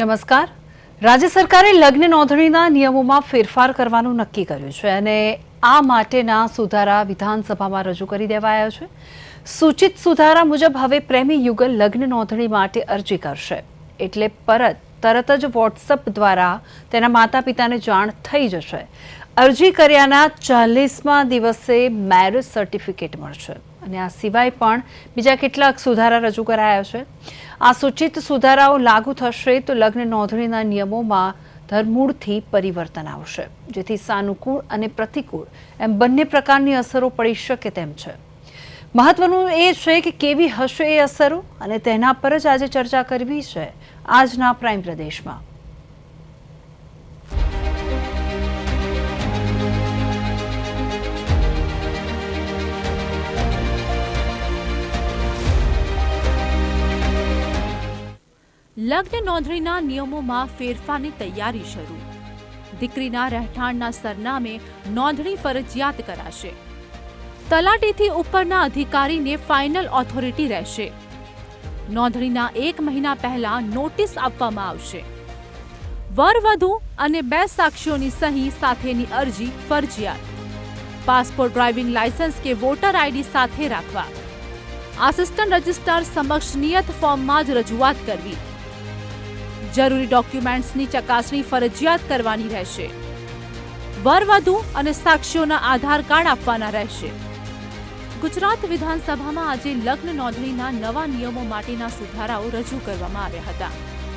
નમસ્કાર. રાજ્ય સરકારે લગ્ન નોંધણીના નિયમોમાં ફેરફાર કરવાનું નક્કી કર્યું છે અને આ માટેના સુધારા વિધાનસભામાં રજૂ કરી દેવાયા છે. સૂચિત સુધારા મુજબ હવે પ્રેમી યુગલ લગ્ન નોંધણી માટે અરજી કરશે. એટલે પરત, તરત જ વોટ્સઅપ દ્વારા તેના માતા પિતાને જાણ થઈ જશે. અરજી કર્યાના ચાલીસમાં દિવસે મેરેજ સર્ટિફિકેટ મળશે. અને આ સિવાય પણ બીજા કેટલાક સુધારા રજૂ કરાયા છે. આ સૂચિત સુધારાઓ લાગુ થશે તો લગ્ન નોંધણીના નિયમોમાં ધરમૂળથી પરિવર્તન આવશે, જેથી સાનુકૂળ અને પ્રતિકૂળ એમ બંને પ્રકારની અસરો પડી શકે તેમ છે. મહત્વનું એ છે કે કેવી હશે એ અસરો અને તેના પર જ આજે ચર્ચા કરવી છે આજના પ્રાઇમ પ્રદેશમાં. લગ્ન નોંધણીના નિયમોમાં ફેરફારની તૈયારી શરૂ. દીકરીના રહેઠાણના સરનામે નોંધણી ફરજિયાત કરાશે. તલાટીથી ઉપરના અધિકારીને ફાઇનલ ઓથોરિટી રહેશે. નોંધણીના એક મહિના પહેલા નોટિસ આપવામાં આવશે. વરવધુ અને બે સાક્ષીઓની સહી સાથેની અરજી ફરજિયાત. પાસપોર્ટ ડ્રાઇવિંગ લાયસન્સ કે વોટર આઈડી સાથે રાખવા. આસિસ્ટન્ટ રજિસ્ટ્રાર સમક્ષ નિયત ફોર્મમાં જ રજૂઆત કરવી. જરૂરી ડોક્યુમેન્ટ્સની ચકાસણી ફરજિયાત કરવાની રહેશે. વરવધુ અને સાક્ષીઓના આધાર કાર્ડ આપવાના રહેશે. ગુજરાત વિધાનસભામાં આજે લગ્ન નોંધણીના નવા નિયમો માટેના સુધારાઓ રજૂ કરવામાં આવ્યા હતા.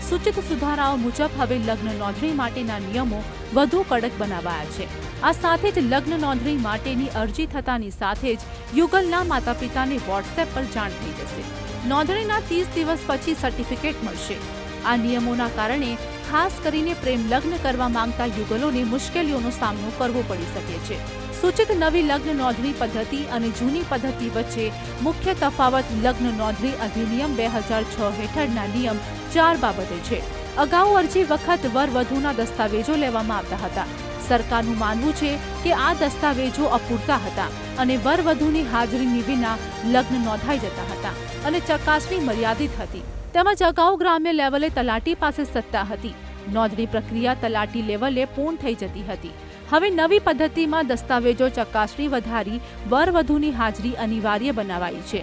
સૂચિત સુધારાઓ મુજબ હવે લગ્ન નોંધણી માટેના નિયમો વધુ કડક બનાવાયા છે. આ સાથે જ લગ્ન નોંધણી માટેની અરજી થતાની સાથે જ યુગલના માતા પિતાને વોટ્સએપ પર જાણ થઈ જશે. નોંધણીના ત્રીસ દિવસ પછી સર્ટિફિકેટ મળશે. આ નિયમોના કારણે ખાસ કરીને પ્રેમ લગ્ન કરવા માંગતા યુગલોને મુશ્કેલીઓનો સામનો કરવો પડી શકે છે. સૂચિત નવી લગ્ન નોંધણી પદ્ધતિ અને જૂની પદ્ધતિ વચ્ચે મુખ્ય તફાવત લગ્ન નોંધણી અધિનિયમ બે હજાર છ હેઠળના નિયમ ચાર બાબતે છે. અગાઉ અરજી વખત વર વધુના દસ્તાવેજો લેવામાં આવતા હતા. સરકારનું માનવું છે કે આ દસ્તાવેજો અપૂરતા હતા અને વર વધુની હાજરીની વિના લગ્ન નોંધાઈ જતા હતા અને ચકાસણી મર્યાદિત હતી. તેમજ અગાઉ ગ્રામ્ય લેવલે તલાટી પાસે સત્તા હતી. નોંધણી પ્રક્રિયા તલાટી લેવલે પૂર્ણ થઈ જતી હતી. હવે નવી પદ્ધતિમાં દસ્તાવેજો ચકાસણી વધારી, વર વધુની હાજરી અનિવાર્ય બનાવાઈ છે,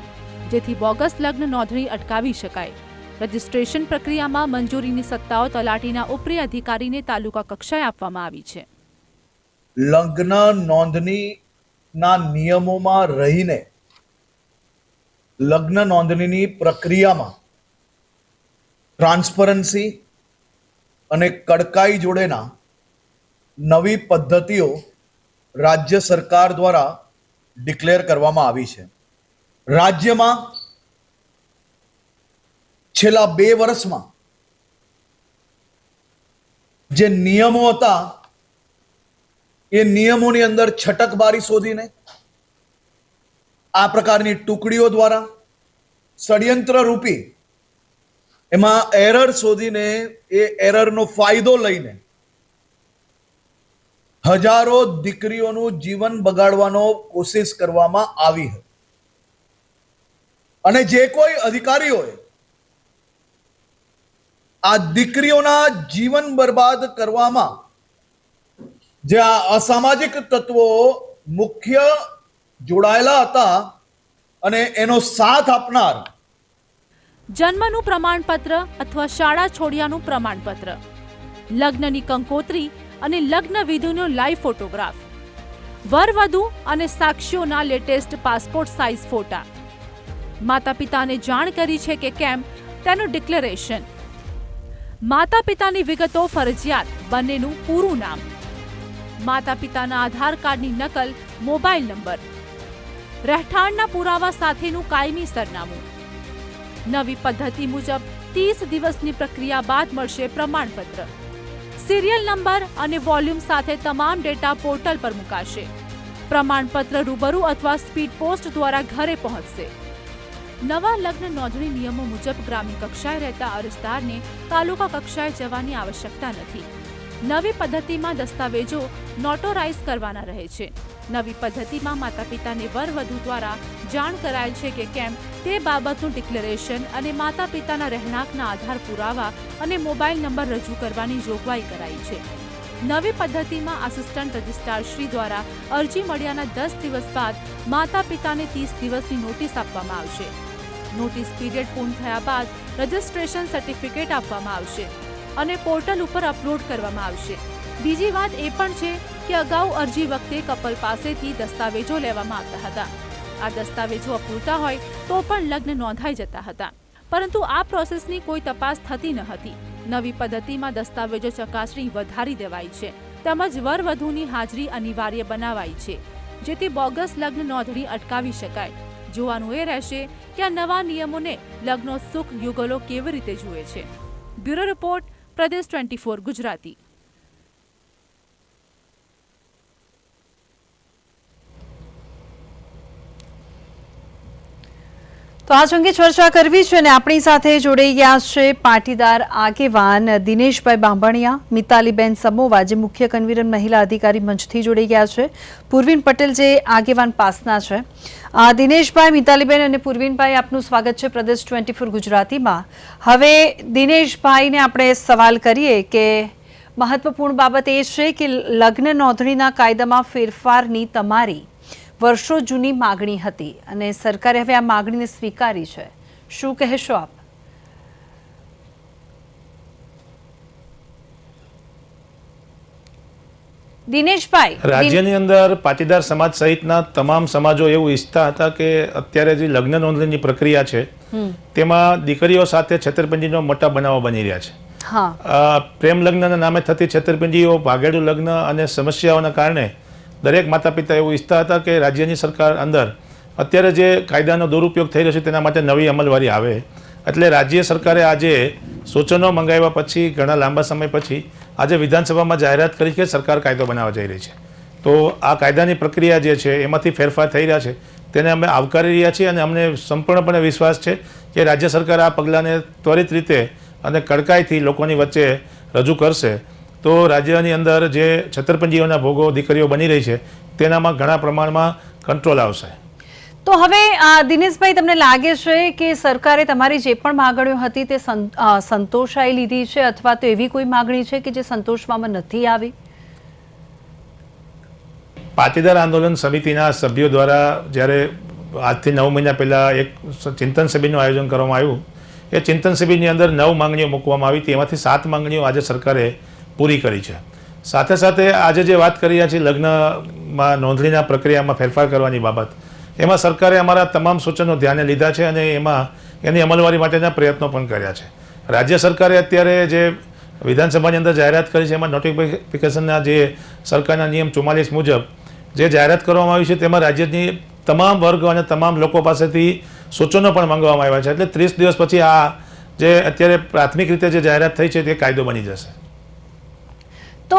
જેથી બોગસ લગ્ન નોંધણી અટકાવી શકાય. રજિસ્ટ્રેશન પ્રક્રિયામાં મંજૂરીની સત્તાઓ તલાટીના ઉપરી અધિકારીને તાલુકા કક્ષાએ આપવામાં આવી છે. લગ્ન નોંધણીના નિયમોમાં રહીને લગ્ન નોંધણીની પ્રક્રિયામાં ટ્રાન્સપરન્સી અને કડકાઈ જોડેના નવી પદ્ધતિઓ રાજ્ય સરકાર દ્વારા ડિક્લેર કરવામાં આવી છે. રાજ્યમાં છેલ્લા બે વર્ષમાં જે નિયમો હતા, એ નિયમોની અંદર છટકબારી શોધીને આ પ્રકારની ટુકડીઓ દ્વારા ષડયંત્ર રૂપી એમાં એરર શોધીને એ એરરનો ફાયદો લઈને હજારો દીકરીઓનું જીવન બગાડવાનો કોશિશ કરવામાં આવી હતી. અને જે કોઈ અધિકારીઓએ આ દીકરીઓના જીવન બરબાદ કરવામાં જે આ અસામાજિક તત્વો મુખ્ય જોડાયેલા હતા અને એનો સાથ આપનાર જન્મનું પ્રમાણપત્ર અથવા શાળા છોડ્યાનું પ્રમાણપત્ર, લગ્નની કંકોત્રી અને લગ્ન વિધિનો લાઈવ ફોટોગ્રાફ વરવધુ અને સાક્ષીઓના લેટેસ્ટ પાસપોર્ટ સાઇઝ ફોટા. માતા પિતાને જાણ કરી છે કે કેમ તેનું ડિક્લેરેશન. માતા પિતાની વિગતો ફરજિયાત, બંનેનું પૂરું નામ. માતા પિતાના આધાર કાર્ડની નકલ, મોબાઈલ નંબર. રહેઠાણના પુરાવા સાથેનું કાયમી સરનામું. નવી પદ્ધતિ મુજબ ત્રીસ દિવસની પ્રક્રિયા બાદ મળશે પ્રમાણપત્ર. સિરિયલ નંબર અને વોલ્યુમ સાથે તમામ ડેટા પોર્ટલ પર મુકાશે. પ્રમાણપત્ર રૂબરૂ અથવા સ્પીડ પોસ્ટ દ્વારા ઘરે પહોંચશે. નવા લગ્ન નોંધણી નિયમો મુજબ ગ્રામ્ય કક્ષાએ રહેતા અરજદારને તાલુકા કક્ષાએ જવાની આવશ્યકતા નથી. નવી પદ્ધતિમાં દસ્તાવેજો નોટોરાઇઝ કરવાના રહે છે. નવી પદ્ધતિમાં માતા પિતાને વર વધુ દ્વારા જાણ કરાયેલ છે કે કેમ તે બાબતનું ડિક્લેરેશન અને માતા પિતાના રહેણાંકના આધાર પુરાવા અને મોબાઈલ નંબર રજૂ કરવાની જોગવાઈ કરાઈ છે. નવી પદ્ધતિમાં આસિસ્ટન્ટ રજિસ્ટ્રાર શ્રી દ્વારા અરજી મળ્યાના દસ દિવસ બાદ માતા પિતાને ત્રીસ દિવસની નોટિસ આપવામાં આવશે. નોટિસ પીરિયડ પૂર્ણ થયા બાદ રજિસ્ટ્રેશન સર્ટિફિકેટ આપવામાં આવશે. અને પોર્ટલ ઉપર અપલોડ કરવામાં આવશે. બીજી વાત એ પણ છે કે અગાઉ અરજી વખતે કપલ પાસેથી દસ્તાવેજો લેવામાં આવતા હતા. આ દસ્તાવેજો અપૂરતા હોય તો પણ લગ્ન નોંધાઈ જતા હતા. પરંતુ આ પ્રોસેસની કોઈ તપાસ થતી ન હતી. નવી પદ્ધતિમાં દસ્તાવેજો ચકાસણી વધારી દેવાઈ છે. તેમજ વર વધુની હાજરી અનિવાર્ય બનાવાઈ છે. જેથી બોગસ લગ્ન નોંધણી અટકાવી શકાય. જોવાનું એ રહેશે કે આ નવા નિયમોને લગ્નો સુખ યુગલો કેવી રીતે જુએ છે. બ્યુરો રિપોર્ટ પ્રદેશ ટ્વેન્ટી ગુજરાતી. તો આ અંગે ચર્ચા કરવી છે અને આપણી સાથે જોડાઈ ગયા છે પાટીદાર આગેવાન દિનેશભાઈ બાંભણિયા, મિતાલીબેન સમોવા જે મુખ્ય કન્વીનર મહિલા અધિકારી મંચથી જોડાઈ ગયા છે. પૂર્વીન પટેલ જે આગેવાન પાસના છે. દિનેશભાઈ, મિતાલીબેન અને પૂર્વીનભાઈ, આપનું સ્વાગત છે પ્રદેશ ટ્વેન્ટી ફોર ગુજરાતીમાં. હવે દિનેશભાઈને આપણે સવાલ કરીએ કે મહત્વપૂર્ણ બાબત એ છે કે લગ્ન નોંધણીના કાયદામાં ફેરફારની તમારી વર્ષો જૂની માગણી હતી અને સરકારે હવે આ માગણીને સ્વીકારી છે. શું કહેશો આપ? દિનેશભાઈ રાજ્યની અંદર પાટીદાર સમાજ સહિતના તમામ સમાજો એવું ઈચ્છતા હતા કે અત્યારે જે લગ્ન નોંધણીની પ્રક્રિયા છે તેમાં દીકરીઓ સાથે છેતરપિંડીનો મોટા બનાવો બની રહ્યા છે. પ્રેમ લગ્નના નામે થતી છેતરપિંડીઓ ભાગેડું લગ્ન અને સમસ્યાઓના કારણે દરેક માતા પિતા એવું ઈચ્છતા હતા કે રાજ્યની સરકાર અંદર અત્યારે જે કાયદાનો દુરુપયોગ થઈ રહ્યો છે તેના માટે નવી અમલવારી આવે. એટલે રાજ્ય સરકારે આજે સૂચનો મંગાવ્યા પછી, ઘણા લાંબા સમય પછી, આજે વિધાનસભામાં જાહેરાત કરી કે સરકાર કાયદો બનાવવા જઈ રહી છે. તો આ કાયદાની પ્રક્રિયા જે છે, એમાંથી ફેરફાર થઈ રહ્યા છે, તેને અમે આવકારી રહ્યા છીએ અને અમને સંપૂર્ણપણે વિશ્વાસ છે કે રાજ્ય સરકાર આ પગલાંને ત્વરિત રીતે અને કડકાઈથી લોકોની વચ્ચે રજૂ કરશે. તો રાજ્યની અંદર જે છતરપંજીઓના ભોગો દીકરીઓ બની રહી છે તેનામાં ઘણા પ્રમાણમાં કંટ્રોલ આવશે. તો હવે દિનેશભાઈ તમને લાગે છે કે સરકારે તમારી જે પણ માગણીઓ હતી તે સંતોષાઈ લીધી છે અથવા તો એવી કોઈ માગણી છે કે જે સંતોષવામાં નથી આવી? પાટીદાર આંદોલન સમિતિના સભ્યો દ્વારા જ્યારે આજથી નવ મહિના પહેલાં એક ચિંતન શિબિરનું આયોજન કરવામાં આવ્યું એ ચિંતન શિબિરની અંદર નવ માંગણીઓ મૂકવામાં આવી એમાંથી સાત માંગણીઓ આજે સરકારે પૂરી કરી છે. સાથે સાથે આજે જે વાત કરી રહ્યા છીએ, લગ્નમાં નોંધણીના પ્રક્રિયામાં ફેરફાર કરવાની બાબત, એમાં સરકારે અમારા તમામ સૂચનો ધ્યાને લીધા છે અને એમાં એની અમલવારી માટેના પ્રયત્નો પણ કર્યા છે. રાજ્ય સરકારે અત્યારે જે વિધાનસભાની અંદર જાહેરાત કરી છે, એમાં નોટિફિકેશનના જે સરકારના નિયમ ચુમ્માલીસ મુજબ જે જાહેરાત કરવામાં આવી છે, તેમાં રાજ્યની તમામ વર્ગ અને તમામ લોકો પાસેથી સૂચનો પણ માંગવામાં આવ્યા છે. એટલે ત્રીસ દિવસ પછી આ જે અત્યારે પ્રાથમિક રીતે જે જાહેરાત થઈ છે, તે કાયદો બની જશે. તો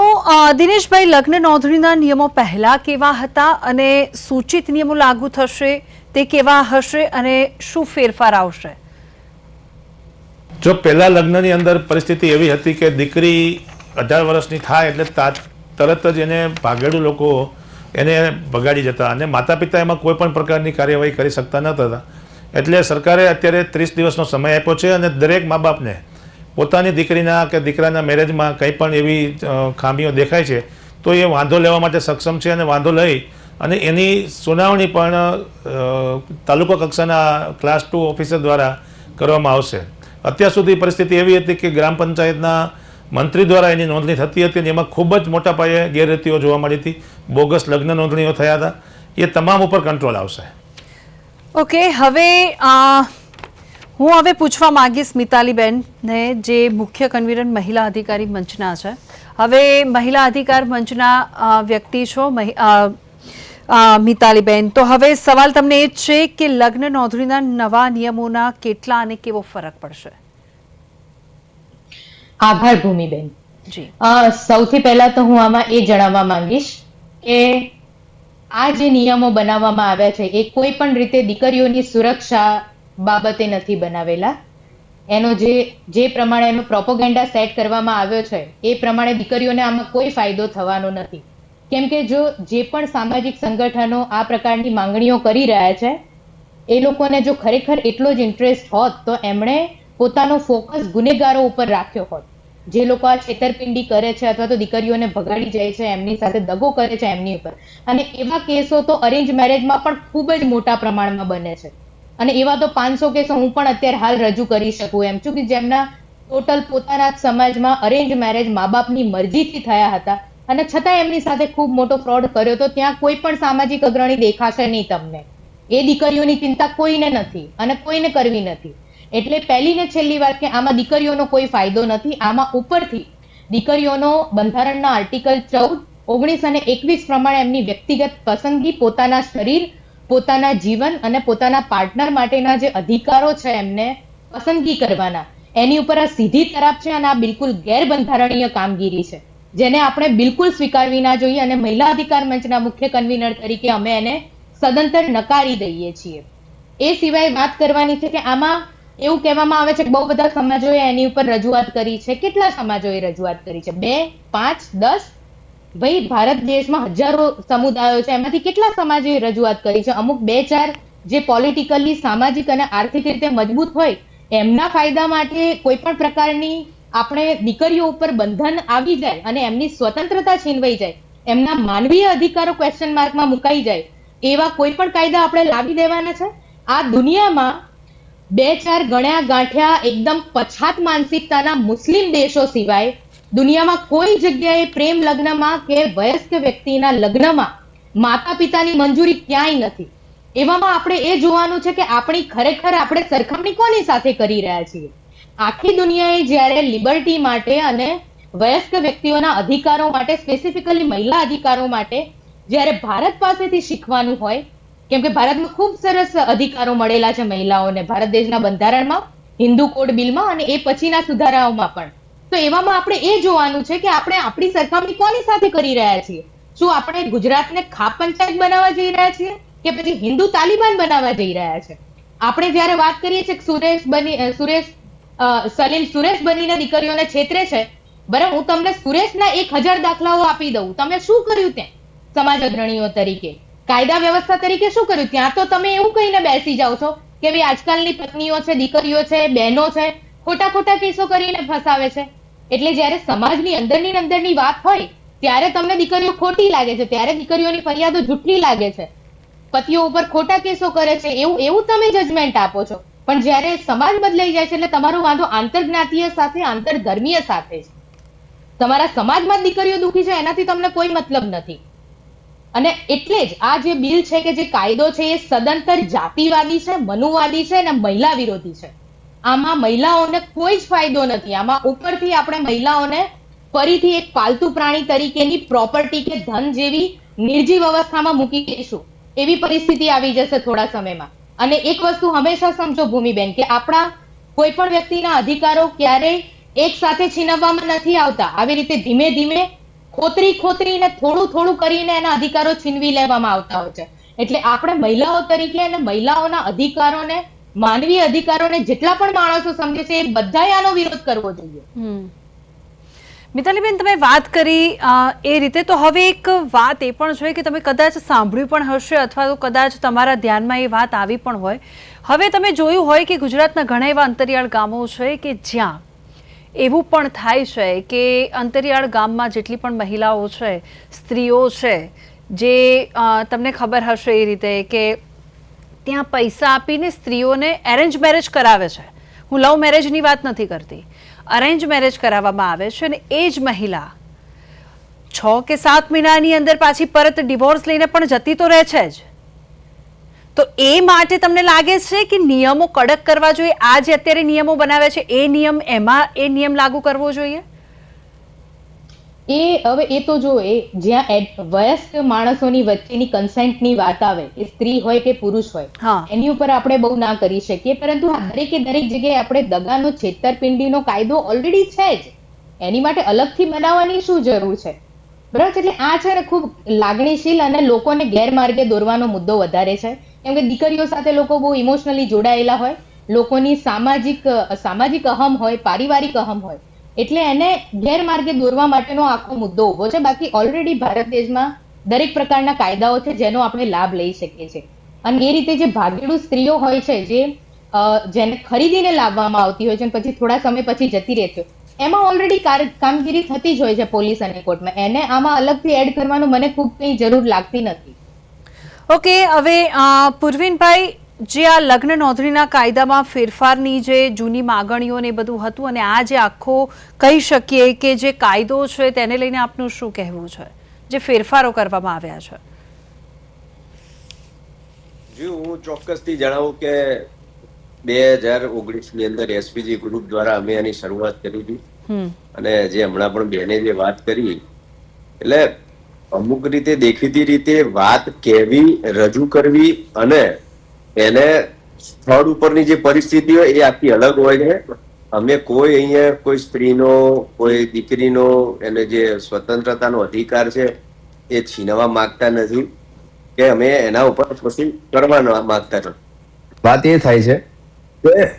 દિનેશભાઈ લગ્ન નોંધણીના નિયમો પહેલા કેવા હતા અને સૂચિત નિયમો લાગુ થશે, તે કેવા હશે અને શું ફેરફાર આવશે? જો પહેલા લગ્નની અંદર પરિસ્થિતિ એવી હતી કે દીકરી અઢાર વર્ષની થાય એટલે તરત જ એને ભાગેડું લોકો એને ભગાડી જતા અને માતા પિતા એમાં કોઈ પણ પ્રકારની કાર્યવાહી કરી શકતા ન હતા. એટલે સરકારે અત્યારે ત્રીસ દિવસનો સમય આપ્યો છે અને દરેક મા બાપને પોતાની દીકરીના કે દીકરાના મેરેજમાં કંઈ પણ એવી ખામીઓ દેખાય છે, તો એ વાંધો લેવા માટે સક્ષમ છે અને વાંધો લઈ અને એની સુનાવણી પણ તાલુકા કક્ષાના ક્લાસ ટુ ઓફિસર દ્વારા કરવામાં આવશે. અત્યાર સુધી પરિસ્થિતિ એવી હતી કે ગ્રામ પંચાયતના મંત્રી દ્વારા એની નોંધણી થતી હતી અને એમાં ખૂબ જ મોટા પાયે ગેરરીતિઓ જોવા મળી હતી. બોગસ લગ્ન નોંધણીઓ થયા હતા. એ તમામ ઉપર કંટ્રોલ આવશે. ઓકે, હવે હું હવે પૂછવા માંગીશ મિતાલીબેનને જે મુખ્ય કન્વીનર મહિલા અધિકારી મંચના છે. હવે મહિલા અધિકાર મંચના વ્યક્તિ છો મિતાલીબેન. તો હવે સવાલ તમને એ છે કે લગ્ન નોંધણીના નવા નિયમોના કેટલા અને કેવો ફરક પડશે? આભાર ભૂમિબેન. જી. સૌથી પહેલા તો હું આમાં એ જણાવવા માંગીશ કે આ જે નિયમો બનાવવામાં આવ્યા છે એ કોઈ પણ રીતે દીકરીઓની સુરક્ષા બાબતે નથી બનાવેલા. એનો જે જે પ્રમાણે એનો પ્રોપોગેન્ડા સેટ કરવામાં આવ્યો છે, એ પ્રમાણે દીકરીઓને આમાં કોઈ ફાયદો થવાનો નથી. કેમ કે જો જે પણ સામાજિક સંગઠનો આ પ્રકારની માંગણીઓ કરી રહ્યા છે, એ લોકોને જો ખરેખર એટલો જ ઇન્ટરેસ્ટ હોત, તો એમણે પોતાનો ફોકસ ગુનેગારો ઉપર રાખ્યો હોત. જે લોકો આ છેતરપિંડી કરે છે અથવા તો દીકરીઓને ભગાડી જાય છે, એમની સાથે દગો કરે છે એમની ઉપર. અને એવા કેસો તો અરેન્જ મેરેજમાં પણ ખૂબ જ મોટા પ્રમાણમાં બને છે. અને એવા તો પાંચસો કેસો હું પણ અત્યારે હાલ રજૂ કરી શકું એમ છું કે જેમના ટોટલ પોતાના સમાજમાં અરેન્જ મેરેજ મા બાપની મરજીથી થયા હતા. અને છતાં એમની સાથે ખૂબ મોટો ફ્રોડ કર્યો તો ત્યાં કોઈ પણ સામાજિક અગ્રણી દેખાશે નહીં તમને. એ દીકરીઓની ચિંતા કોઈને નથી અને કોઈને કરવી નથી. એટલે પહેલી ને છેલ્લી વાત કે આમાં દીકરીઓનો કોઈ ફાયદો નથી. આમાં ઉપરથી દીકરીઓનો બંધારણના આર્ટિકલ ચૌદ, ઓગણીસ અને એકવીસ પ્રમાણે એમની વ્યક્તિગત પસંદગી પોતાના શરીર પોતાના જીવન અને પોતાના પાર્ટનર માટેના જે અધિકારો છે એમને પસંદગી કરવાના. એની ઉપર આ સીધી તરફ છે અને આ બિલકુલ ગેરબંધારણીય કામગીરી છે. જેને આપણે બિલકુલ સ્વીકારવી ના જોઈએ અને મહિલા અધિકાર મંચના મુખ્ય કન્વીનર તરીકે અમે એને સદંતર નકારી દઈએ છીએ. એ સિવાય વાત કરવાની છે કે આમાં એવું કહેવામાં આવે છે કે બહુ બધા સમાજોએ એની ઉપર રજૂઆત કરી છે. કેટલા સમાજોએ રજૂઆત કરી છે? બે, પાંચ, દસ? ભાઈ, ભારત દેશમાં હજારો સમુદાયો છે, એમાંથી કેટલા સમાજે રજૂઆત કરી છે? અમુક બે ચાર જે પોલિટિકલી સામાજિક અને આર્થિક રીતે મજબૂત હોય, એમના ફાયદા માટે કોઈ પણ પ્રકારની આપણે દીકરીઓ ઉપર બંધન આવી જાય અને એમની સ્વતંત્રતા છીનવાઈ જાય, એમના માનવીય અધિકારો ક્વેશ્ચન માર્કમાં મુકાઈ જાય, એવા કોઈ પણ કાયદા આપણે લાવી દેવાના છે? આ દુનિયામાં બે ચાર ગણ્યા ગાંઠ્યા એકદમ પછાત માનસિકતાના મુસ્લિમ દેશો સિવાય દુનિયામાં કોઈ જગ્યાએ પ્રેમ લગ્નમાં કે વયસ્ક વ્યક્તિના લગ્નમાં માતા પિતાની મંજૂરી ક્યાંય નથી. એવામાં આપણે એ જોવાનું છે કે આપણી ખરેખર આપણે સરખામણી કોની સાથે કરી રહ્યા છીએ? આખી દુનિયાએ જ્યારે લિબર્ટી માટે અને વયસ્ક વ્યક્તિઓના અધિકારો માટે સ્પેસિફિકલી મહિલા અધિકારો માટે, જ્યારે ભારત પાસેથી શીખવાનું હોય, કેમ કે ભારતમાં ખૂબ સરસ અધિકારો મળેલા છે મહિલાઓને, ભારત દેશના બંધારણમાં, હિન્દુ કોડ બિલમાં અને એ પછીના સુધારાઓમાં પણ. તો એવામાં આપણે એ જોવાનું છે કે આપણે આપણી સરખામણી કોની સાથે કરી રહ્યા છીએ? શું આપણે ગુજરાતને ખાપ પંચાયત બનાવવા જઈ રહ્યા છીએ કે પછી હિન્દુ તાલિબાન બનાવવા જઈ રહ્યા છે? આપણે જ્યારે વાત કરીએ છીએ સુરેશ બની સુરેશ સલીમ સુરેશ બનીને દીકરીઓને છેતરે છે, બરાબર? હું તમને સુરેશના એક હજાર દાખલાઓ આપી દઉં. તમે શું કર્યું ત્યાં? સમાજ અગ્રણીઓ તરીકે. કાયદા વ્યવસ્થા તરીકે શું કર્યું? ત્યાં તો તમે એવું કહીને બેસી જાઓ છો કે ભાઈ આજકાલની પત્નીઓ છે, દીકરીઓ છે, બહેનો છે ખોટા ખોટા કેસો કરીને ફસાવે છે. એટલે જ્યારે સમાજની અંદરની અંદરની વાત હોય, ત્યારે તમને દીકરીઓ ખોટી લાગે છે, ત્યારે દીકરીઓની ફરિયાદો જૂઠી લાગે છે. પતિઓ ઉપર ખોટા કેસો કરે છે, એવું એવું તમે જજમેન્ટ આપો છો. પણ જ્યારે સમાજ બદલાઈ જાય છે, એટલે તમારો વાંધો આંતરજ્ઞાતીય સાથે, આંતરધર્મીય સાથે છે. તમારા સમાજમાં દીકરીઓ દુખી છે, એનાથી તમને કોઈ મતલબ નથી. અને એટલે જ આ જે બિલ છે કે જે કાયદો છે, એ સદંતર જાતિવાદી છે, મનુવાદી છે અને મહિલા વિરોધી છે. આમાં મહિલાઓને કોઈ જ ફાયદો નથી. આમાં ઉપરથી આપણે મહિલાઓને ફરીથી એક પાલતુ પ્રાણી તરીકેની પ્રોપર્ટી કે ધન જેવી નિર્જીવ અવસ્થામાં મૂકી દઈશું. એવી પરિસ્થિતિ આવી જશે થોડા સમયમાં. અને એક વસ્તુ હંમેશા સમજો ભૂમિબેન, કે આપણા કોઈ પણ વ્યક્તિના અધિકારો ક્યારેય એક સાથે છીનવવામાં નથી આવતા. આવી રીતે ધીમે ધીમે ખોતરી ખોતરીને થોડું થોડું કરીને એના અધિકારો છીનવી લેવામાં આવતા હોય છે. એટલે આપણે મહિલાઓ તરીકે અને મહિલાઓના અધિકારોને માનવીય અધિકારોને જેટલા પણ માણસો સમજે છે, એ બધાએ આનો વિરોધ કરવો જોઈએ. મિતાલીબેન, તમે વાત કરી એ રીતે તો હવે એક વાત એ પણ છે કે તમે કદાચ સાંભળ્યું પણ હશે અથવા તો કદાચ તમારા ધ્યાનમાં એ વાત આવી પણ હોય હવે તમે જોયું હોય કે ગુજરાતના ઘણા એવા અંતરિયાળ ગામો છે કે જ્યાં એવું પણ થાય છે કે અંતરિયાળ ગામમાં જેટલી પણ મહિલાઓ છે, સ્ત્રીઓ છે, જે તમને ખબર હશે એ રીતે કે ત્યાં પૈસા આપીને સ્ત્રીઓને એરેન્જ મેરેજ કરાવે છે. હું લવ મેરેજની વાત નથી કરતી. અરેન્જ મેરેજ કરાવવામાં આવે છે અને એ જ મહિલા છ કે સાત મહિનાની અંદર પાછી પરત ડિવોર્સ લઈને પણ જતી તો રહે છે જ. તો એ માટે તમને લાગે છે કે નિયમો કડક કરવા જોઈએ? આ જે અત્યારે નિયમો બનાવે છે, એ નિયમ એમાં, એ નિયમ લાગુ કરવો જોઈએ? એ હવે એ તો જો એ જ્યાં વયસ્ક માણસોની વચ્ચેની કન્સેન્ટની વાત આવે એ સ્ત્રી હોય કે પુરુષ હોય એની ઉપર આપણે બહુ ના કરી શકીએ પરંતુ દરેકે દરેક જગ્યાએ આપણે દગાનો છેતરપિંડીનો કાયદો ઓલરેડી છે જ. એની માટે અલગથી બનાવવાની શું જરૂર છે? બરાબર એટલે આ છે ને ખૂબ લાગણીશીલ અને લોકોને ગેરમાર્ગે દોરવાનો મુદ્દો વધારે છે. કેમ કે દીકરીઓ સાથે લોકો બહુ ઇમોશનલી જોડાયેલા હોય લોકોની સામાજિક સામાજિક અહમ હોય પારિવારિક અહમ હોય એટલે એને ગેરમાર્ગે દોરવા માટેનો આખો મુદ્દો ઊભો છે. બાકી ઓલરેડી ભારત દેશમાં દરેક પ્રકારના કાયદાઓ છે જેનો આપણે લાભ લઈ શકીએ છીએ. અને એ રીતે જે ભાગેડુ સ્ત્રીઓ હોય છે, જે જેને ખરીદીને લાવવામાં આવતી હોય છે અને પછી થોડા સમય પછી જતી રહેતી હોય એમાં ઓલરેડી કામગીરી થતી જ હોય છે પોલીસ અને કોર્ટમાં. એને આમાં અલગથી એડ કરવાનું મને ખૂબ કંઈ જરૂર લાગતી નથી. ઓકે હવે પૂર્વિનભાઈ જે આ લગ્ન નોંધણીના કાયદામાં ફેરફારની જે જૂની માગણીઓ ને એ બધું હતું અને આ જે આખો કહી શકીએ કે જે કાયદો છે તેને લઈને આપનું શું કહેવું છે? જે ફેરફારો કરવામાં આવ્યા છે. જી હું ચોક્કસથી જણાવું કે બે હજાર ઓગણીસની અંદર એસપીજી ગ્રુપ દ્વારા અમે એની શરૂઆત કરી હતી. અને જે હમણાં પણ બેને જે વાત કરી એટલે અમુક રીતે દેખીતી રીતે વાત કહેવી રજૂ કરવી અને એને સ્થળ ઉપરની જે પરિસ્થિતિ હોય એ આખી અલગ હોય છે. અમે કોઈ અહીંયા કોઈ સ્ત્રીનો કોઈ દીકરીનો એને જે સ્વતંત્રતાનો અધિકાર છે એ છીનવા માંગતા નથી કે અમે એના ઉપર પછી કરવા માંગતા નથી. વાત એ થાય છે કે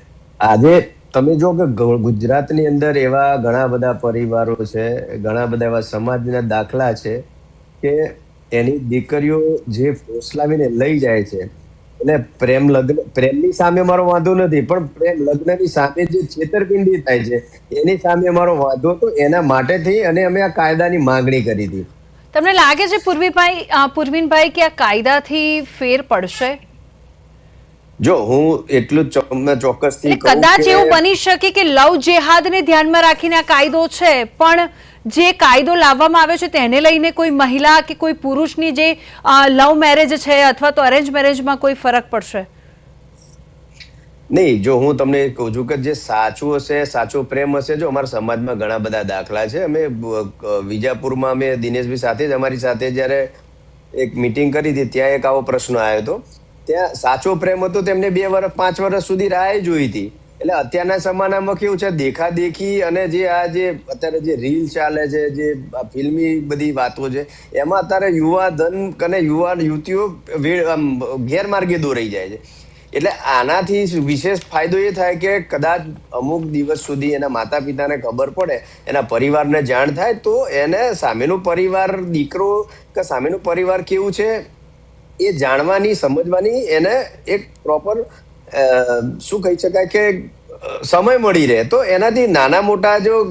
આજે તમે જો કે ગુજરાતની અંદર એવા ઘણા બધા પરિવારો છે ઘણા બધા એવા સમાજના દાખલા છે કે એની દીકરીઓ જે ફોસલાવીને લઈ જાય છે એટલે પ્રેમ લગ્ન પ્રેમની સામે મારો વાંધો નથી પણ પ્રેમ લગ્નની સામે જે છેતરપિંડી થાય છે એની સામે મારો વાંધો હતો એના માટેથી અને અમે આ કાયદાની માંગણી કરી હતી. તમને લાગે છે પૂર્વીભાઈ પૂર્વીનભાઈ કે આ કાયદાથી ફેર પડશે? જો હું એટલું જ ચો- ચોક્કસથી કદાચ એવું બની શકે કે લવ જેહાદને ધ્યાનમાં રાખીને આ કાયદો છે પણ જે કાયદો લાવવામાં આવ્યો છે તેને લઈને કોઈ મહિલા કે કોઈ પુરુષની જે લવ મેરેજ છે અથવા તો અરેન્જ મેરેજમાં કોઈ ફરક પડશે? નહીં, જો હું તમને કહું છું કે જે સાચું હશે, સાચો પ્રેમ હશે, જો અમારા સમાજમાં ઘણા બધા દાખલા છે. અમે વિજાપુરમાં અમે દિનેશભાઈ સાથે જ, અમારી સાથે જ્યારે એક મિટિંગ કરી હતી, ત્યાં એક આવો પ્રશ્ન આવ્યો હતો. ત્યાં સાચો પ્રેમ હતો, તેમને બે વર્ષ પાંચ વર્ષ સુધી રાહ જોઈ હતી. એટલે અત્યારના જમાનામાં કેવું છે? દેખાદેખી અને જે આ જે અત્યારે જે રીલ ચાલે છે, જે ફિલ્મી બધી વાતો છે, એમાં અત્યારે યુવા ધન અને યુવા યુવતીઓ ગેરમાર્ગે દોરાઈ જાય છે. એટલે આનાથી વિશેષ ફાયદો એ થાય કે કદાચ અમુક દિવસ સુધી એના માતા પિતાને ખબર પડે, એના પરિવારને જાણ થાય, તો એને સામેનું પરિવાર, દીકરો કે સામેનું પરિવાર કેવું છે? એ જાણવાની, સમજવાની એને એક પ્રોપર શું કહી શકાય કે સમય મળી રહે. તો એનાથી નાના મોટા જો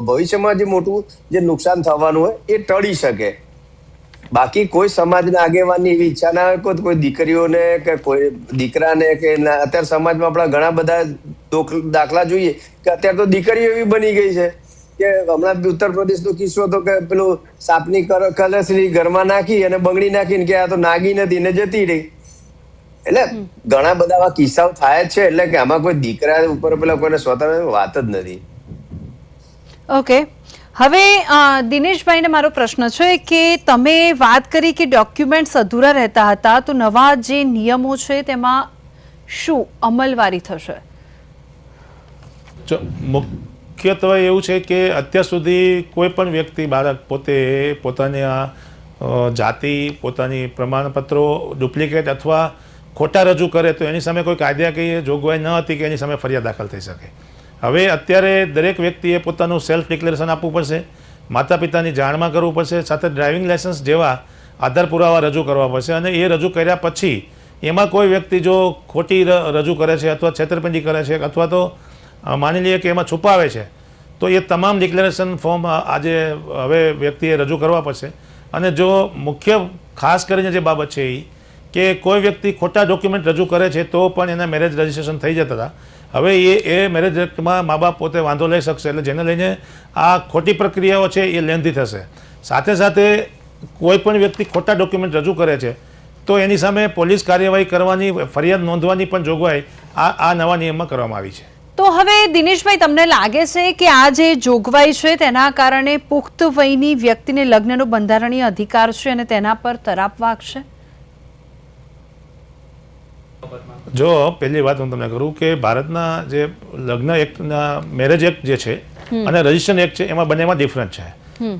ભવિષ્યમાં જે મોટું જે નુકસાન થવાનું હોય, એ ટળી શકે. બાકી કોઈ સમાજના આગેવાનની એવી ઈચ્છા ના હોય કોઈ દીકરીઓને કે કોઈ દીકરાને કે અત્યારે સમાજમાં આપણા ઘણા બધા દોખ- દાખલા જોઈએ કે અત્યારે તો દીકરીઓ એવી બની ગઈ છે કે હમણાં ઉત્તર પ્રદેશનો કિસ્સો હતો કે પેલું સાપની કલશની ઘરમાં નાખી અને બંગડી નાખીને કે આ તો નાગી નથી ને જતી રહી. એટલે ઘણા બધા આવા કિસ્સાઓ થાય છે એટલે કે આમાં કોઈ દીકરા ઉપર પેલા કોઈને સ્વતંત્ર વાત જ નથી. ઓકે. હવે દિનેશભાઈને મારો પ્રશ્ન છે કે તમે વાત કરી કે ડોક્યુમેન્ટ્સ અધૂરા રહેતા હતા તો નવા જે નિયમો છે તેમાં શું અમલવારી થશે? જો મુખ્યત્વે એવું છે કે અત્યાર સુધી કોઈ પણ વ્યક્તિ બાળક પોતે પોતાની આ જાતિ પોતાની પ્રમાણપત્રો ડુપ્લિકેટ અથવા ખોટા રજૂ કરે તો એની સામે કોઈ કાયદાકીય જોગવાઈ ન હતી કે એની સામે ફરિયાદ દાખલ થઈ શકે. હવે અત્યારે દરેક વ્યક્તિએ પોતાનું સેલ્ફ ડિક્લેરેશન આપવું પડશે માતા પિતાની જાણમાં કરવું પડશે, સાથે ડ્રાઇવિંગ લાયસન્સ જેવા આધાર પુરાવા રજૂ કરવા પડશે અને એ રજૂ કર્યા પછી એમાં કોઈ વ્યક્તિ જો ખોટી રજૂ કરે છે અથવા છેતરપિંડી કરે છે અથવા તો માની લઈએ કે એમાં છુપાવે છે, તો એ તમામ ડિક્લેરેશન ફોર્મ આજે હવે વ્યક્તિએ રજૂ કરવા પડશે. અને જો મુખ્ય ખાસ કરીને જે બાબત છે એ કે કોઈ વ્યક્તિ ખોટા ડોક્યુમેન્ટ રજૂ કરે છે, તો પણ એના મેરેજ રજિસ્ટ્રેશન થઈ જતા હતા. હવે એ એ મેરેજ એક્ટમાં મા બાપ પોતે વાંધો લઈ શકશે, એટલે જેને લઈને આ ખોટી પ્રક્રિયાઓ છે એ લેન્ધી થશે. સાથે સાથે કોઈ પણ વ્યક્તિ ખોટા ડોક્યુમેન્ટ રજૂ કરે છે, તો એની સામે પોલીસ કાર્યવાહી કરવાની, ફરિયાદ નોંધવાની પણ જોગવાઈ આ આ નવા નિયમમાં કરવામાં આવી છે. તો હવે દિનેશભાઈ, તમને લાગે છે કે આ જે જોગવાઈ છે, તેના કારણે પુખ્ત વયની વ્યક્તિને લગ્નનો બંધારણીય અધિકાર છે અને તેના પર તરાપ વાગશે? જો પહેલી વાત હું તમને કરું કે ભારતના જે લગ્ન એક્ટના મેરેજ એક્ટ જે છે અને રજિસ્ટ્રેશન એક્ટ છે એમાં બંનેમાં ડિફરન્ટ છે.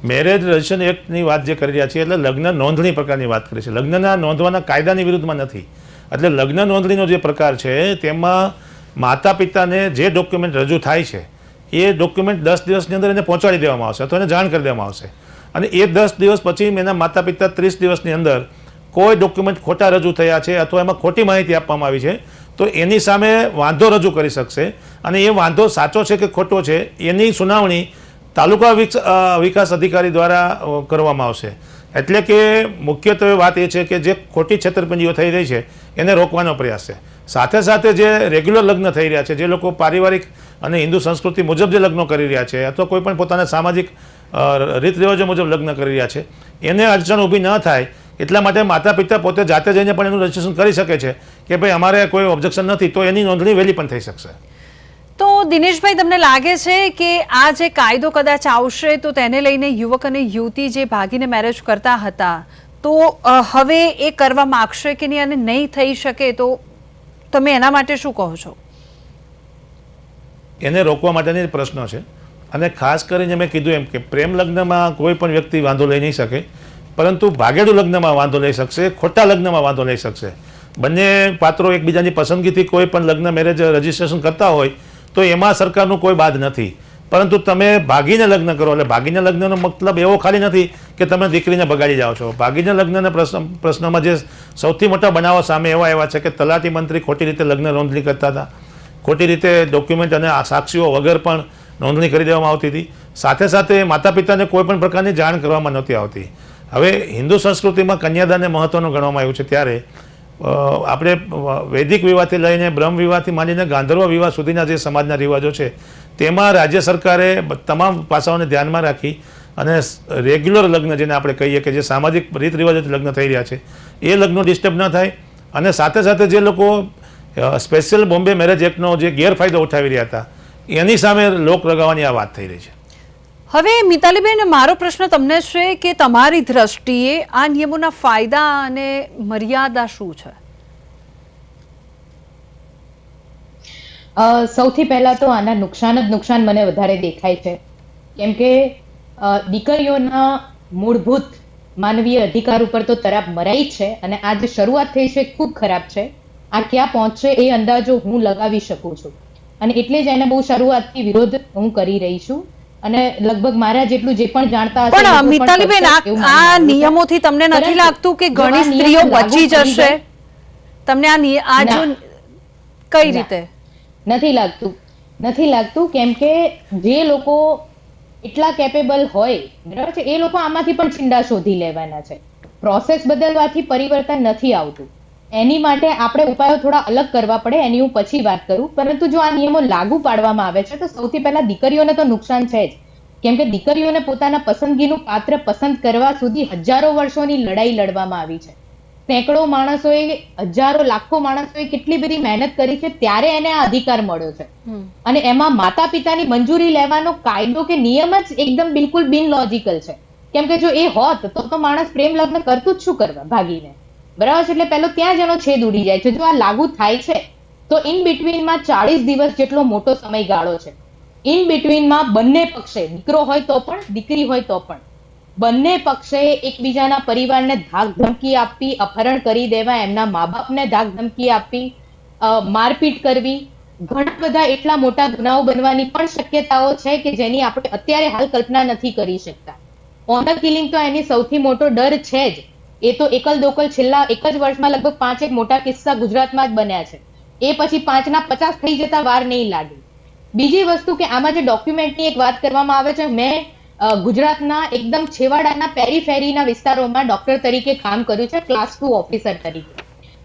મેરેજ રજિસ્ટ્રેશન એક્ટની વાત જે કરી રહ્યા છીએ એટલે લગ્ન નોંધણી પ્રકારની વાત કરી છે. લગ્નના નોંધવાના કાયદાની વિરુદ્ધમાં નથી. એટલે લગ્ન નોંધણીનો જે પ્રકાર છે તેમાં માતા પિતાને જે ડોક્યુમેન્ટ રજૂ થાય છે એ ડોક્યુમેન્ટ દસ દિવસની અંદર એને પહોંચાડી દેવામાં આવશે અથવા એને જાણ કરી દેવામાં આવશે. અને એ દસ દિવસ પછી એના માતા પિતા ત્રીસ દિવસની અંદર કોઈ ડોક્યુમેન્ટ ખોટા રજૂ થયા છે અથવા એમાં ખોટી માહિતી આપવામાં આવી છે, તો એની સામે વાંધો રજૂ કરી શકશે. અને એ વાંધો સાચો છે કે ખોટો છે, એની સુનાવણી તાલુકા વિકસ અધિકારી દ્વારા કરવામાં આવશે. એટલે કે મુખ્યત્વે વાત એ છે કે જે ખોટી છેતરપિંડીઓ થઈ રહી છે, એને રોકવાનો પ્રયાસ છે. સાથે સાથે જે રેગ્યુલર લગ્ન થઈ રહ્યા છે, જે લોકો પારિવારિક અને હિન્દુ સંસ્કૃતિ મુજબ જે લગ્નો કરી રહ્યા છે, અથવા કોઈ પણ પોતાના સામાજિક રીત રિવાજો મુજબ લગ્ન કરી રહ્યા છે, એને અડચણ ઊભી ન થાય એટલા માટે માતા પિતા પોતે જાતે જઈને પણ એનું રજીસ્ટ્રેશન કરી શકે છે કે ભાઈ અમારે કોઈ ઓબ્જેક્શન નથી તો એની નોંધણી વહેલી પણ થઈ શકશે. તો દિનેશભાઈ તમને લાગે છે કે આ જે કાયદો કદાચ આવશે તો તેને લઈને યુવક અને યુવતી જે ભાગીને મેરેજ કરતા હતા તો હવે એ કરવા માગશે કે નહીં અને નહીં થઈ શકે તો તમે એના માટે શું કહો છો? એને રોકવા માટેની પ્રશ્નો છે. અને ખાસ કરીને મેં કીધું એમ કે પ્રેમ લગ્નમાં કોઈ પણ વ્યક્તિ વાંધો લઈ નહીં શકે. પરંતુ ભાગેડુ લગ્નમાં વાંધો લઈ શકશે, ખોટા લગ્નમાં વાંધો લઈ શકશે. બંને પાત્રો એકબીજાની પસંદગીથી કોઈ પણ લગ્ન મેરેજ રજીસ્ટ્રેશન કરતા હોય, તો એમાં સરકારનું કોઈ બાદ નથી. પરંતુ તમે ભાગીને લગ્ન કરો, એટલે ભાગીને લગ્નનો મતલબ એવો ખાલી નથી કે તમે દીકરીને બગાડી જાઓ છો. ભાગીને લગ્નના પ્રશ્ન, પ્રશ્નમાં જે સૌથી મોટા બનાવો સામે એવા એવા છે કે તલાટી મંત્રી ખોટી રીતે લગ્ન નોંધણી કરતા હતા. ખોટી રીતે ડોક્યુમેન્ટ અને સાક્ષીઓ વગર પણ નોંધણી કરી દેવામાં આવતી હતી. સાથે સાથે માતા પિતાને કોઈ પણ પ્રકારની જાણ કરવામાં નહોતી આવતી. હવે હિન્દુ સંસ્કૃતિમાં કન્યાદાનને મહત્ત્વનું ગણવામાં આવ્યું છે ત્યારે આપણે વૈદિક વિવાહથી લઈને બ્રહ્મ વિવાહથી માંડીને ગાંધર્વ વિવાહ સુધીના જે સમાજના રિવાજો છે, તેમાં રાજ્ય સરકારે તમામ પાસાઓને ધ્યાનમાં રાખી અને રેગ્યુલર લગ્ન જેને આપણે કહીએ કે જે સામાજિક રીત રિવાજોથી લગ્ન થઈ રહ્યા છે, એ લગ્નો ડિસ્ટર્બ ન થાય અને સાથે સાથે જે લોકો સ્પેશિયલ બોમ્બે મેરેજ એક્ટનો જે ગેરફાયદો ઉઠાવી રહ્યા હતા, એની સામે લોક લગાવવાની આ વાત થઈ રહી છે. હવે મિતાલીબેન, મારો પ્રશ્ન તમને છે કે તમારી દ્રષ્ટિએ આ નિયમોના ફાયદા અને મર્યાદા શું છે? સૌથી પહેલા તો આના નુકસાન જ નુકસાન મને વધારે દેખાય છે. કેમ કે દીકરીઓના મૂળભૂત માનવીય અધિકાર ઉપર તો તરાપ મરાઈ છે અને આ જે શરૂઆત થઈ છે, ખૂબ ખરાબ છે. આ ક્યાં પહોંચશે એ અંદાજો હું લગાવી શકું છું. અને એટલે જ એને બહુ શરૂઆતથી વિરોધ હું કરી રહી છું. અને લગભગ મારા જેટલું જે પણ જાણતા હશે પણ મિતાલીબેન આ. નિયમોથી તમને નથી લાગતું કે ઘણી સ્ત્રીઓ બચી જશે? તમને આ આ જો કઈ રીતે? નથી લાગતું. નથી લાગતું કેમ કે જે લોકો એટલા કેપેબલ હોય બરાબર છે? એ લોકો આમાંથી પણ ચિંડા શોધી લેવાના છે. પ્રોસેસ બદલવાથી પરિવર્તન નથી આવતું. એની માટે આપણે ઉપાયો થોડા અલગ કરવા પડે એની હું પછી વાત કરું. પરંતુ જો આ નિયમો લાગુ પાડવામાં આવે છે તો સૌથી પહેલા દીકરીઓને તો નુકસાન છે જ. કેમ કે દીકરીઓને પોતાના પસંદગીનું પાત્ર પસંદ કરવા સુધી હજારો વર્ષોની લડાઈ લડવામાં આવી છે. સેંકડો માણસોએ હજારો લાખો માણસોએ કેટલી બધી મહેનત કરી છે ત્યારે એને આ અધિકાર મળ્યો છે. અને એમાં માતા પિતાની મંજૂરી લેવાનો કાયદો કે નિયમ જ એકદમ બિલકુલ બિનલોજિકલ છે. કેમ કે જો એ હોત તો તો માણસ પ્રેમ લગ્ન કરતું જ શું કરવા ભાગીને? બરાબર છે? એટલે પહેલો ત્યાં જ છેદ ઉડી જાય છે. જો આ લાગુ થાય છે, તો ઇન બિટવીનમાં ચાળીસ દિવસ જેટલો મોટો સમયગાળો છે. ઇન બિટવીનમાં બંને પક્ષે, દીકરો હોય તો પણ, દીકરી હોય તો પણ, બંને પક્ષે એકબીજાના પરિવારને ધાક ધમકી આપવી અપહરણ કરી દેવા, એમના મા બાપને ધાક ધમકી આપવી મારપીટ કરવી, ઘણા બધા એટલા મોટા ગુનાઓ બનવાની પણ શક્યતાઓ છે કે જેની આપણે અત્યારે હાલ કલ્પના નથી કરી શકતા. ઓનર કિલિંગ તો એની સૌથી મોટો ડર છે જ. એ તો એકલ દોકલ છેલ્લા એક જ વર્ષમાં લગભગ પાંચેક મોટા કિસ્સા ગુજરાતમાં જ બન્યા છે. એ પછી પાંચના પચાસ થઈ જતા વાર નહીં લાગે. બીજી વસ્તુ કે આમાં જે ડોક્યુમેન્ટની એક વાત કરવામાં આવે છે, મેં ગુજરાતના એકદમ છેવાડાના પેરીફેરીના વિસ્તારોમાં ડોક્ટર તરીકે કામ કર્યું છે ક્લાસ ટુ ઓફિસર તરીકે.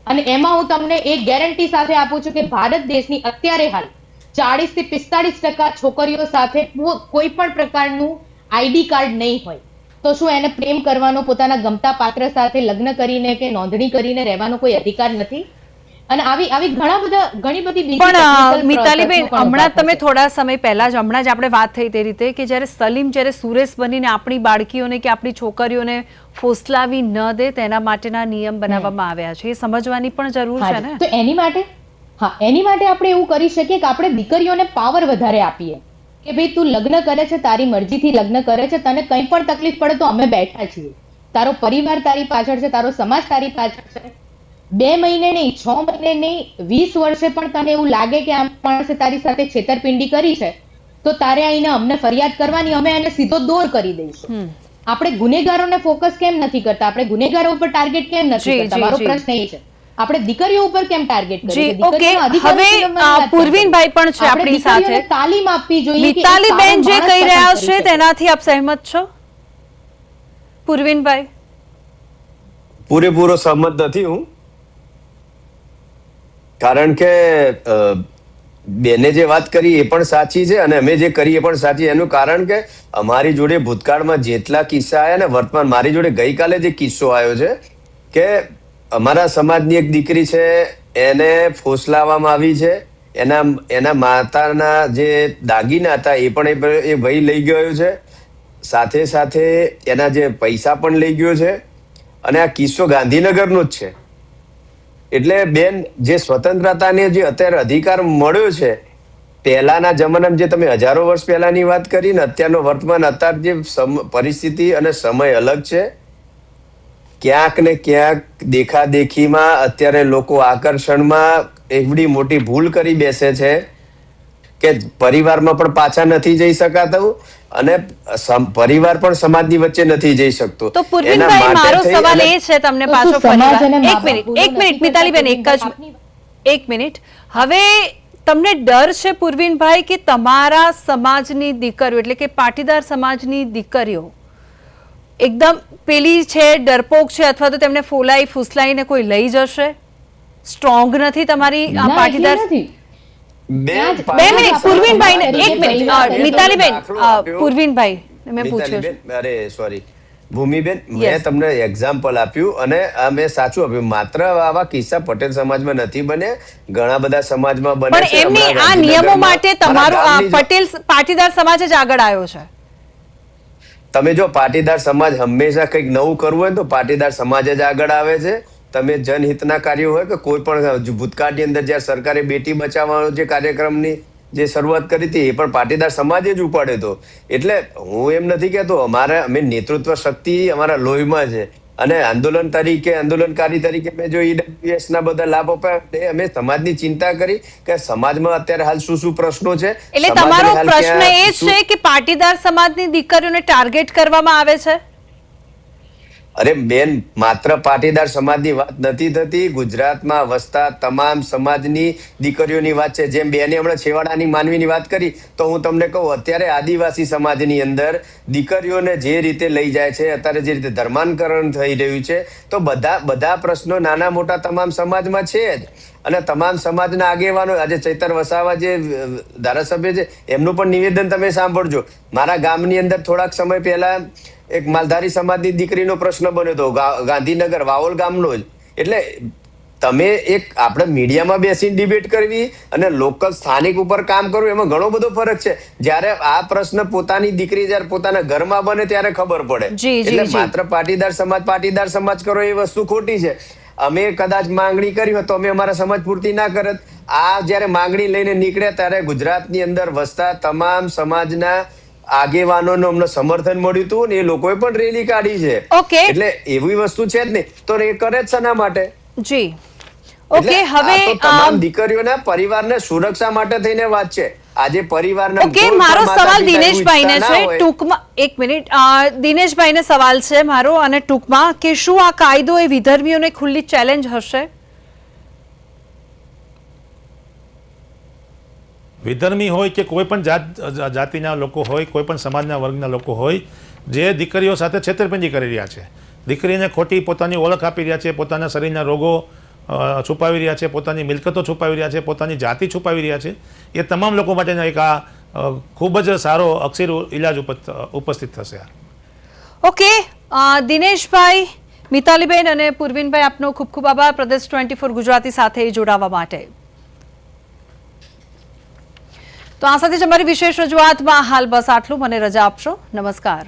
અને એમાં હું તમને એક ગેરંટી સાથે આપું છું કે ભારત દેશની અત્યારે હાલ ચાળીસથી પિસ્તાળીસ ટકા છોકરીઓ સાથે કોઈ પણ પ્રકારનું આઈડી કાર્ડ નહીં હોય. તો શું એને પ્રેમ કરવાનો પોતાના ગમતા પાત્ર સાથે લગ્ન કરીને કે નોંધણી કરીને રહેવાનો કોઈ અધિકાર નથી? અને આવી આવી ઘણા બધા ઘણી બધી પણ મિતાલીબેન હમણાં તમે થોડા સમય પહેલા જ હમણાં જ આપણે વાત થઈ તે રીતે કે જ્યારે સલીમ જ્યારે સુરેશ બનીને આપણી બાળકીઓને કે આપણી છોકરીઓને ફોસલાવી ન દે તેના માટેના નિયમ બનાવવામાં આવ્યા છે. એ સમજવાની પણ જરૂર છે ને? તો એની માટે હા એની માટે આપણે એવું કરી શકીએ કે આપણે દીકરીઓને પાવર વધારે આપીએ. કે ભાઈ તું લગ્ન કરે છે તારી મરજીથી લગ્ન કરે છે તને કંઈ પણ તકલીફ પડે તો અમે બેઠા છીએ. તારો પરિવાર તારી પાછળ છે તારો સમાજ તારી પાછળ છે. બે મહિને નહીં છ મહિને નહીં વીસ વર્ષે પણ તને એવું લાગે કે આ માણસે તારી સાથે છેતરપિંડી કરી છે તો તારે આઈને અમને ફરિયાદ કરવાની અમે એને સીધો દોર કરી દઈશું. આપણે ગુનેગારોને ફોકસ કેમ નથી કરતા? આપણે ગુનેગારો ઉપર ટાર્ગેટ કેમ નથી કરતા? મારો પ્રશ્ન એ છે. આપણે દીકરીઓ ઉપર કેમ ટાર્ગેટ કરીએ? ઓકે હવે. પૂર્વીનભાઈ પણ છે આપણી સાથે. તાલીમ આપવી જોઈએ મિતાલીબેન જે કહી રહ્યા છે તેનાથી આપ સહેમત છો? પૂર્વીનભાઈ. પૂરેપૂરો સહમત નથી હું. કારણ કે બેને જે વાત કરી એ પણ સાચી છે અને અમે જે કરીએ એ પણ સાચી એનું કારણ કે અમારી જોડે ભૂતકાળમાં જેટલા કિસ્સા આવ્યા ને વર્તમાન મારી જોડે ગઈકાલે જે કિસ્સો આવ્યો છે કે અમારા સમાજની એક દીકરી છે, એને ફોસલાવવામાં આવી છે. એના એના માતાના જે દાગીના હતા, એ પણ એ- ભાઈ લઈ ગયો છે. સાથે સાથે એના જે પૈસા પણ લઈ ગયો છે અને આ કિસ્સો ગાંધીનગરનો જ છે. એટલે બેન, જે સ્વતંત્રતાને જે અત્યારે અધિકાર મળ્યો છે, પહેલાના જમાનામાં જે તમે હજારો વર્ષ પહેલાની વાત કરીને અત્યારનો વર્તમાન, અત્યાર જે પરિસ્થિતિ અને સમય અલગ છે. ક્યાંક ને ક્યાંક દેખાદેખીમાં અત્યારે લોકો આકર્ષણમાં એવડી મોટી ભૂલ કરી બેસે છે કે પરિવારમાં પણ પાછા નથી જઈ શકાતું અને પરિવાર પણ સમાજની વચ્ચે નથી જઈ શકતો. તો એના પૂર્વીનભાઈ મારો સવાલ એ છે તમને પાછો અને એક મિનિટ એક મિનિટ મિતાલીબેન એક જ એક મિનિટ. હવે તમને ડર છે પૂર્વીનભાઈ કે તમારા સમાજની દીકરીઓ એટલે કે પાટીદાર સમાજની દીકરીઓ એકદમ પેલી છે ડરપોક છે અથવા તો તેમને ફોલાઈ ફૂસલાઈને કોઈ લઈ જશે? સ્ટ્રોંગ નથી તમારી ના, પાટીદાર? નથી. બે મિનિટ પૂર્વીનભાઈને એક મિનિટ. મિતાલીબેન. પૂર્વીનભાઈ મેં પૂછ્યું અરે સોરી ભૂમિબેન મેં તમને એક્ઝામ્પલ આપ્યું અને આ મેં સાચું આપ્યું. માત્ર આવા કિસ્સા પટેલ સમાજમાં નથી બને ઘણા બધા સમાજમાં બને પણ એમની આ નિયમો માટે તમારો આ પટેલ પાટીદાર સમાજ જ આગળ આવ્યો છે. તમે જો પાટીદાર સમાજ હંમેશા કંઈક નવું કરવું હોય તો પાટીદાર સમાજ જ આગળ આવે છે. તમે જનહિતના કાર્યો હોય કે કોઈ પણ ભૂતકાળની અંદર જ્યાં સરકારે બેટી બચાવવાનો જે કાર્યક્રમની જે શરૂઆત કરી હતી, એ પણ પાટીદાર સમાજે જ ઉપાડ્યો હતો. એટલે હું એમ નથી કહેતો, અમારા, અમે નેતૃત્વ શક્તિ અમારા લોહીમાં છે. અને આંદોલન તરીકે આંદોલનકારી તરીકે મેં જો ઈડબ્લ્યુએસ ના બધા લાભ આપ્યા તે અમે સમાજની ચિંતા કરી કે સમાજમાં અત્યારે હાલ શું શું પ્રશ્નો છે એટલે તમારો પ્રશ્ન એ છે કે પાટીદાર સમાજની દીકરીઓને ટાર્ગેટ કરવામાં આવે છે? અરે બેન, માત્ર પાટીદાર સમાજની વાત નથી થતી. ગુજરાતમાં વસતા તમામ સમાજની દીકરીઓની વાત છે. જેમ બેને હમણાં છેવાડાની માનવીની વાત કરી, તો હું તમને કહું, અત્યારે આદિવાસી સમાજની અંદર દીકરીઓને જે રીતે લઈ જાય છે, અત્યારે જે રીતે ધર્માંકરણ થઈ રહ્યું છે, તો બધા બધા પ્રશ્નો નાના મોટા તમામ સમાજમાં છે જ. અને તમામ સમાજના આગેવાનો, આજે ચૈતર વસાવા જે ધારાસભ્ય છે, એમનું પણ નિવેદન તમે સાંભળજો. મારા ગામની અંદર થોડાક સમય પહેલા એક માલધારી સમાજની દીકરીનો પ્રશ્ન બન્યો હતો ગાંધીનગર વાવોલ ગામનો જ. એટલે તમે એક આપણે મીડિયામાં બેસીને ડિબેટ કરવી અને લોકલ સ્થાનિક ઉપર કામ કરવું એમાં ઘણો બધો ફરક છે. જ્યારે આ પ્રશ્ન પોતાની દીકરી જ્યારે પોતાના ઘરમાં બને ત્યારે ખબર પડે. એટલે માત્ર પાટીદાર સમાજ પાટીદાર સમાજ કરો એ વસ્તુ ખોટી છે. અમે કદાચ માંગણી કરી હોત તો અમે અમારા સમાજ પૂરતી ના કરત. આ જ્યારે માંગણી લઈને નીકળ્યા ત્યારે ગુજરાતની અંદર વસતા તમામ સમાજના આગેવાનોનું અમને સમર્થન મળ્યું હતું ને એ લોકોએ પણ રેલી કાઢી છે. ઓકે એટલે એવી વસ્તુ છે જ નહીં. તો એ કરે જ શેના માટે? જી. ઓકે હવે તમામ દીકરીઓના પરિવારને સુરક્ષા માટે થઈને વાત છે. આજે પરિવારના ઓકે મારો સવાલ દિનેશભાઈને છે. ટૂંકમાં એક મિનિટ. દિનેશભાઈને સવાલ છે મારો અને ટૂંકમાં કે શું આ કાયદો એ વિધર્મીઓને ખુલ્લી ચેલેન્જ હશે? વિધર્મી હોય કે કોઈ પણ જાત જાતિના લોકો હોય, કોઈ પણ સમાજના વર્ગના લોકો હોય, જે દીકરીઓ સાથે છેતરપિંડી કરી રહ્યા છે. દીકરીને ખોટી પોતાની ઓળખ આપી રહ્યા છે, પોતાના શરીરના રોગો છુપાવી રહ્યા છે, પોતાની મિલકતો છુપાવી રહ્યા છે, પોતાની જાતિ છુપાવી રહ્યા છે. એ તમામ લોકો માટેનો એક આ ખૂબ જ સારો અક્ષીર ઇલાજ ઉપસ્થિત થશે ઓકે દિનેશભાઈ, મિતાલીબેન અને પૂર્વિનભાઈ આપનો ખૂબ ખૂબ આભાર. પ્રદેશ ટ્વેન્ટી ફોર ગુજરાતી સાથે જોડાવા માટે. તો આ સાથે જ અમારી વિશેષ રજૂઆતમાં હાલ બસ આટલું. મને રજા આપશો. નમસ્કાર.